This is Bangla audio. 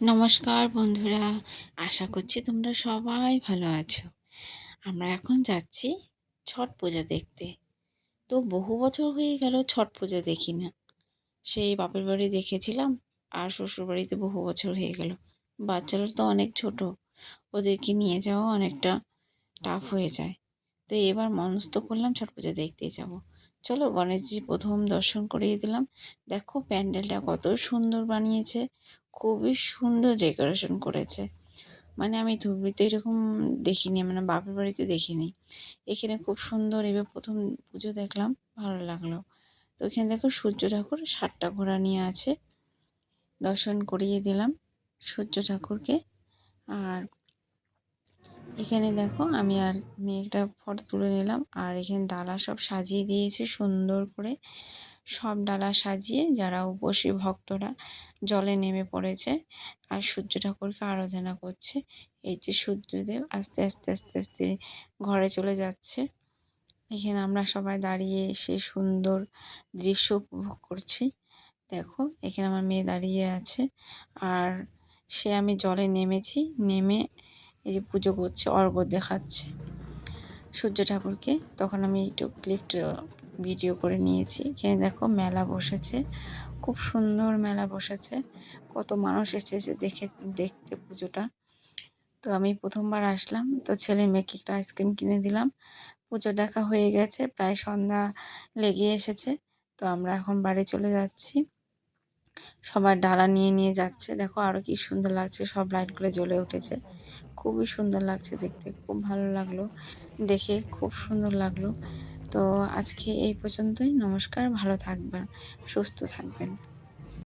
নমস্কার বন্ধুরা, আশা করছি তোমরা সবাই ভালো আছো। আমরা এখন যাচ্ছি ছট পূজা দেখতে। তো বহু বছর হয়ে গেল ছট পূজা দেখি না। সেই বাপের বাড়ি দেখেছিলাম, আর শ্বশুর বাড়িতে বহু বছর হয়ে গেল। বাচ্চারা তো অনেক ছোট, ওদেরকে নিয়ে যাওয়া অনেকটা টাফ হয়ে যায়। তো এবার মনস্থ করলাম ছট পূজা দেখতে যাব। চলো গণেশজি প্রথম দর্শন করিয়ে দিলাম। দেখো প্যান্ডেলটা কত সুন্দর বানিয়েছে খুবই সুন্দর ডেকোরেশন করেছে। মানে আমি ধুবড়িতে এরকম দেখিনি মানে বাপের বাড়িতে দেখিনি। এখানে খুব সুন্দর, এবার প্রথম পুজো দেখলাম, ভালো লাগল। তো এখানে দেখো সূর্য ঠাকুর সাতটা ঘোড়া নিয়ে আছে। দর্শন করিয়ে দিলাম সূর্য ঠাকুরকে। আর এখানে দেখো আমি আর মেয়েটা ফটো তুলে নিলাম, আর এখানে ডালা সব সাজিয়ে দিয়েছে সুন্দর করে। সব ডালা সাজিয়ে যারা উপসী ভক্তরা জলে নেমে পড়েছে আর সূর্য ঠাকুরকে আরাধনা করছে, এই যে সূর্যদেব আস্তে আস্তে আস্তে আস্তে ঘরে চলে যাচ্ছে। এখানে আমরা সবাই দাঁড়িয়ে সে সুন্দর দৃশ্য উপভোগ করছি। দেখো, এখানে আমার মেয়ে দাঁড়িয়ে আছে আর সে আমি জলে নেমেছি, নেমে এই যে পুজো করছে, অর্ঘ্য দেখাচ্ছে সূর্য ঠাকুরকে। তখন আমি একটু ক্লিপটা ভিডিও করে নিয়েছি। এখানে দেখো মেলা বসেছে। খুব সুন্দর মেলা বসেছে। কত মানুষ এসেছে দেখে, দেখতে পুজোটা। তো আমি প্রথমবার আসলাম। তো ছেলে মেয়েকে একটা আইসক্রিম কিনে দিলাম। পুজো দেখা হয়ে গেছে। প্রায় সন্ধ্যা লেগে এসেছে। তো আমরা এখন বাড়ি চলে যাচ্ছি। সবার ডালা নিয়ে নিয়ে যাচ্ছে। দেখো আরও কি সুন্দর লাগছে। সব লাইটগুলো জ্বলে উঠেছে। খুবই সুন্দর লাগছে দেখতে। খুব ভালো লাগল। দেখে খুব সুন্দর লাগল। তো আজকে এই পর্যন্তই। নমস্কার ভালো থাকবেন সুস্থ থাকবেন।